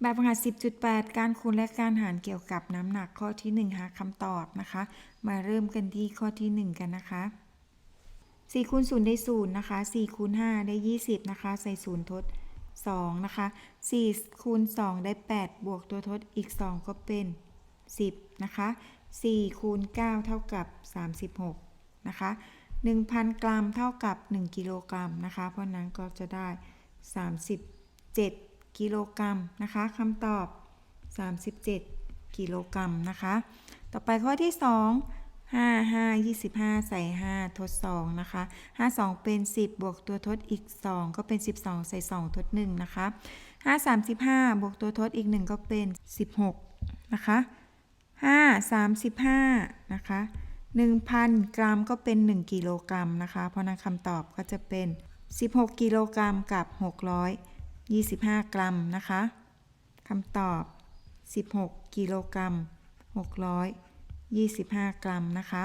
แบบฝึกหัด10.8 การคูณและการหารเกี่ยวกับน้ำหนักข้อที่ 1 หาคำตอบนะคะ มาเริ่มกันที่ข้อที่ 1 กันนะคะ4คูณ0ได้0นะคะ4คูณ5ได้ 20นะคะ ใส่0ทด 2 นะคะ4คูณ2ได้ 8 บวกตัวทดอีก 2 ก็เป็น 10 นะคะ4คูณ9เท่ากับ 36 นะคะ 1,000 กรัมเท่ากับ 1 กิโลกรัมนะคะ เพราะนั้นก็จะได้ 37 กิโลกรัมนะคะคำตอบ 37 กิโลกรัมนะคะ ต่อไปข้อที่ 2 5 5 25 ใส่ 5 ทด 2 นะคะ 5 2 เป็น 10 บวกตัวทดอีก 2 ก็เป็น 12 ใส่ 2 ทด 1 นะคะ 5 35 บวกตัวทดอีก 1 ก็เป็น 16 นะคะ 5 35 นะคะ 1,000 กรัมก็เป็น 1 กิโลกรัมนะคะ เพราะนั้นคำตอบก็จะเป็น 16 กิโลกรัมกับ 25 กรัมนะคะคำตอบ 16 กิโลกรัม 625 กรัมนะคะ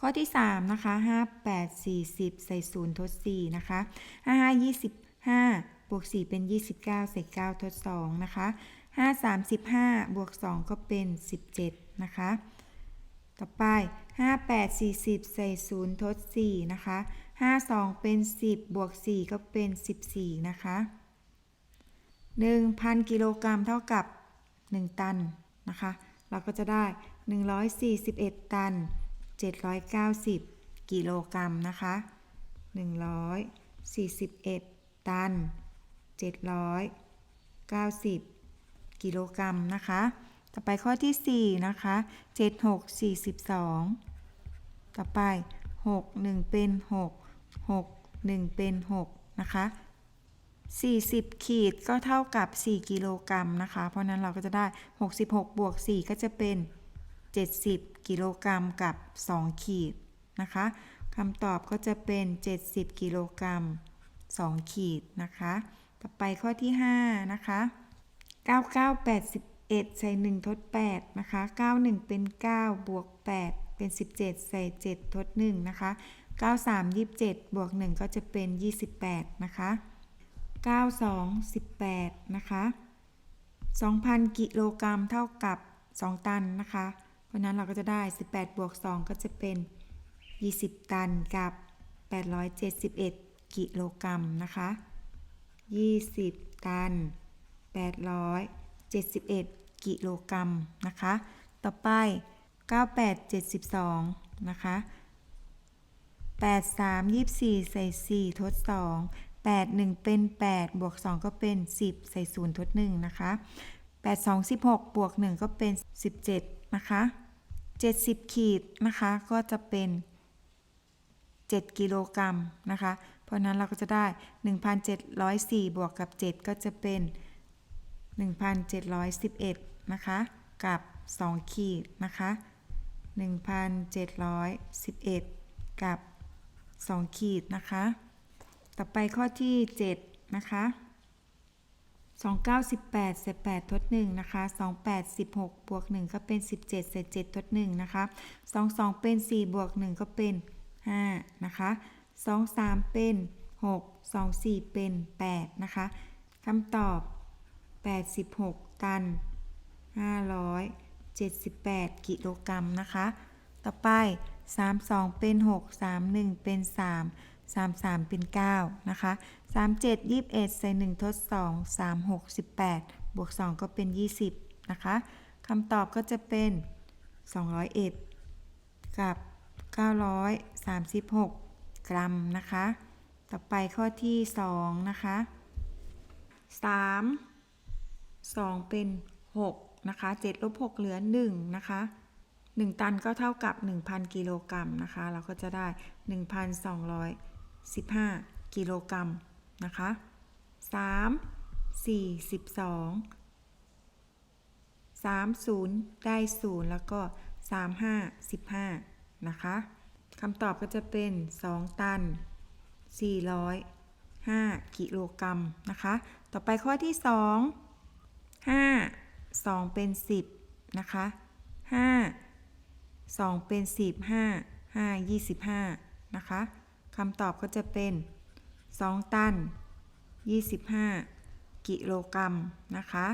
ข้อที่ 3 นะคะ 5 8 40 ใส่0ทด 4 นะคะ 5 5 25 บวก 4 เป็น 29 ใส่ 9 ทด 2 นะคะ 5 35 บวก 2 ก็เป็น 17 นะคะ ต่อไป 5 8 40 ใส่0ทด 4 นะคะ 5 2 เป็น 10 บวก 4 ก็เป็น 14 นะคะ 1,000 กิโลกรัมเท่ากับ 1 ตันนะคะ เราก็จะได้ 141 ตัน 790 กิโลกรัมนะคะ 141 ตัน 790 กิโลกรัมนะคะ ต่อไปข้อที่ 4 นะคะ 7 6 42 ต่อไป 6 1 เป็น 6 6 1 เป็น 6 นะคะ 40 ขีดก็เท่ากับ 4 กิโลกรัมนะคะ เพราะนั้นเราก็จะได้ 66 บวก 4 ก็จะเป็น 70 กิโลกรัมกับ 2 ขีดนะคะคำตอบก็จะเป็น 70 กิโลกรัม 2 ขีดนะคะ ต่อไปข้อที่ 5 นะคะ 9981 ใส่ 1 ทด 8 นะคะ 91 เป็น 9 บวก 8 เป็น 17 ใส่ 7 ทด 1 นะคะ 93 27 บวก 1 ก็จะเป็น 28 นะคะ 92 18 นะคะ 2,000 กิโลกรัมเท่ากับ 2 ตันนะคะ เพราะนั้นเราก็จะได้ 18 บวก 2 ก็จะเป็น 20 ตันกับ 871 กิโลกรัมนะคะ 20 ตัน 871 กิโลกรัมนะคะ ต่อไป 9872 นะคะ 83 24 ใส่ 4 ทด 2 8 1 เป็น 8 บวก 2 ก็เป็น 10 ใส่ 0 ทด 1 นะคะ 8 2 16 บวก 1 ก็เป็น 17 นะคะ 70 ขีดนะคะ ก็จะเป็น 7 กิโลกรัมนะคะ เพราะนั้นเราก็จะได้ 1,704 บวกกับ 7 ก็จะเป็น 1,711 นะคะ กับ 2 ขีดนะคะ 1,711 กับ 2 ขีดนะคะ ต่อไปข้อที่ 7 นะคะ 2918ใส่8ทด1นะคะ 28 16 บวก 1 ก็เป็น 17ใส่7ทด1นะคะ 22 เป็น 4 บวก 1 ก็เป็น 5 นะคะ 23 เป็น 6 24 เป็น 8 นะคะคำตอบ 86 ตัน 578 กิโลกรัมนะคะ ต่อไป 32 เป็น 6 31 เป็น 3 33 เป็น 9 นะคะ 37 21 ใส่ 1 ทด 2 3 6 18 บวก 2 ก็เป็น 20 นะคะคำตอบก็จะเป็น 201 กับ 936 กรัมนะคะ ต่อไปข้อที่ 2 นะคะ 3 2 เป็น 6 นะคะ7ลบ6เหลือ 1 นะคะ 1 ตันก็เท่ากับ 1,000 กิโลกรัมนะคะ เราก็จะได้ 1,215 กิโลกรัมนะคะ 3 4 12 30 ได้ 0 แล้วก็ 35 15 นะคะคำตอบก็จะเป็น 2 ตัน 405 กิโลกรัมนะคะ ต่อไปข้อที่ 2 5 2 เป็น 10 นะคะ 5 2 เป็น 15 5 25 นะคะคำตอบก็จะเป็น 2 ตัน 25 กิโลกรัมนะคะ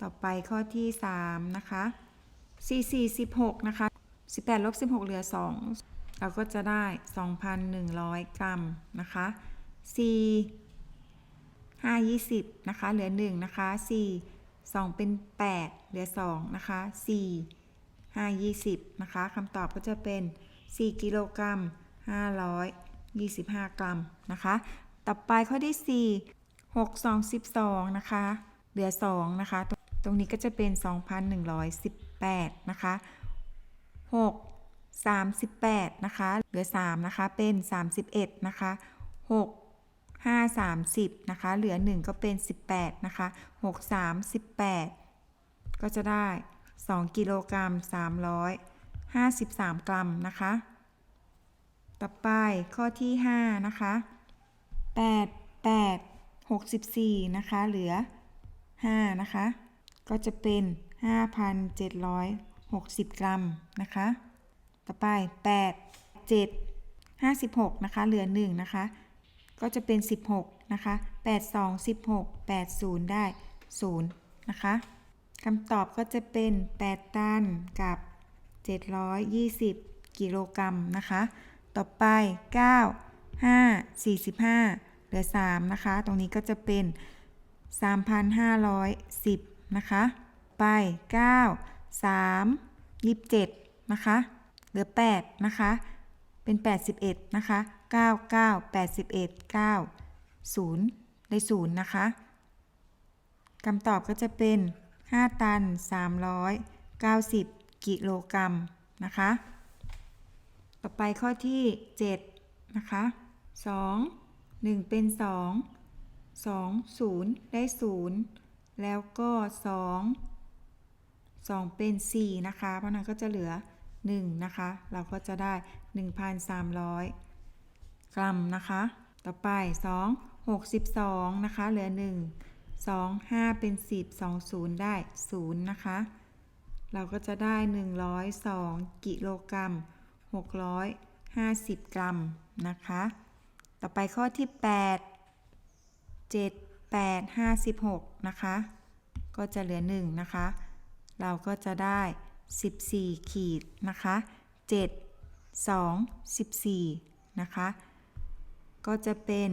ต่อไปข้อที่ 3 นะคะ 4 4 16 นะคะ 18ลบ16 เหลือ 2 เราก็จะได้ 2,100 กรัมนะคะ4 5 20 นะคะ เหลือ 1 นะคะ 4 2 เป็น 8 เหลือ 2 นะคะ 4 5 20 นะคะคำตอบก็จะเป็น 4 กิโลกรัม 525 กรัมนะคะ ต่อไปข้อที่ 4 6 2 12 นะคะ เหลือ 2 นะคะ ตรงนี้ก็จะเป็น 2,118 นะคะ 6 38 นะคะ เหลือ 3 นะคะ เป็น 31 นะคะ 6 5 30 นะคะ เหลือ 1 ก็เป็น 18 นะคะ 6 3 18 ก็จะได้ 2กิโลกรัม353 กรัมนะคะ ต่อไปข้อที่ 5 นะคะ 8 8 64 นะคะ เหลือ 5 นะคะ ก็จะเป็น 5,760 กรัมนะคะ ต่อไป 8 7 56 นะคะ เหลือ 1 นะคะ ก็จะเป็น 16 นะคะ 8 2 16 8 0 ได้ 0 นะคะ คำตอบก็จะเป็น 8 ตันกับ 720 กิโลกรัมนะคะ ต่อไป 9 5 45 เหลือ 3 นะคะ ตรงนี้ก็จะเป็น 3,510 นะคะ ไป 9 3 27 นะคะ เหลือ 8 นะคะ เป็น 81 นะคะ 9 9 81 9 0 ได้ 0 นะคะคำตอบก็จะเป็น 5 ตัน 390 กิโลกรัมนะคะ ต่อไปข้อที่ 7 นะคะ 2 1 เป็น 2 2 0 ได้ 0 แล้วก็ 2 2 เป็น 4 นะคะ เพราะนั้นก็จะเหลือ 1 นะคะ เราก็จะได้ 1,300 กรัมนะคะ ต่อไป 2 62 นะคะ เหลือ 1 2 5 เป็น 10 2 0 ได้ 0 นะคะ เราก็จะได้ 102 กิโลกรัม 650 กรัมนะคะ ต่อไปข้อที่ 8 7 8 56 นะคะ ก็จะเหลือ 1 นะคะ เราก็จะได้ 14 ขีดนะคะ 7 2 14 นะคะ ก็จะเป็น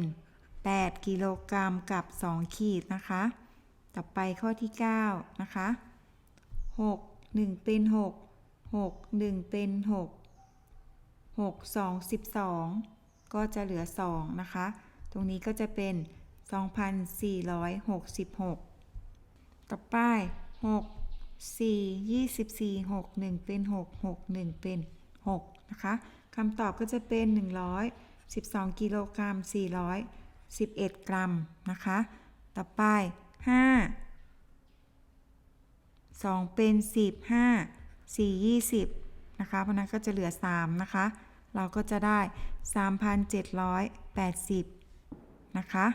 8 กิโลกรัมกับ 2 ขีดนะคะ ต่อไปข้อที่ 9 นะคะ 6 1 เป็น 6 6 1 เป็น 6 6 2 12 ก็จะเหลือ 2 นะคะ ตรงนี้ก็จะเป็น 2,466 ต่อไป 6 4 24 6 1 เป็น 6 6 1 เป็น 6 นะคะคำตอบก็จะเป็น 112 กิโลกรัม400 11 กรัมนะคะ ต่อไป 5 2 เป็น 10 5 4 20 นะคะ เพราะนั้นก็จะเหลือ 3 นะคะ เราก็จะได้ 3,780 นะคะ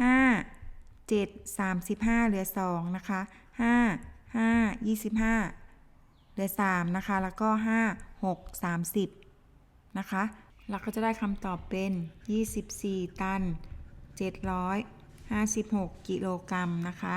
5 7 35 เหลือ 2 นะคะ 5 5 25 เหลือ 3 นะคะ แล้วก็ 5 6 30 นะคะ เราก็จะได้คำตอบเป็น 24 ตัน 756 กิโลกรัมนะคะ